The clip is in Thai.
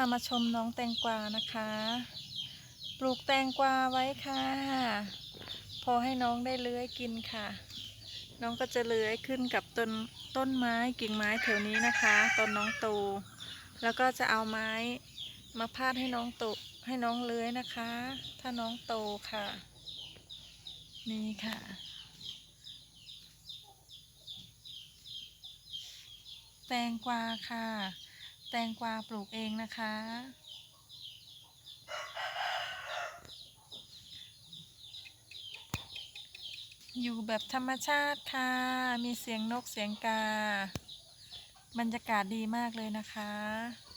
ามาชมน้องแตงกวานะคะ ปลูกแตงกวาไว้ค่ะ พอให้น้องได้เลื้อยกินค่ะ น้องก็จะเลื้อยขึ้นกับต้นต้นไม้กิ่งไม้แถวนี้นะคะตอนน้องโตแล้วก็จะเอาไม้มาพาดให้น้องโตให้น้องเลื้อยนะคะ ถ้าน้องโตค่ะ นี่ค่ะแตงกวาค่ะ แตงกวาปลูกเองนะคะ อยู่แบบธรรมชาติค่ะ มีเสียงนกเสียงกา บรรยากาศดีมากเลยนะคะ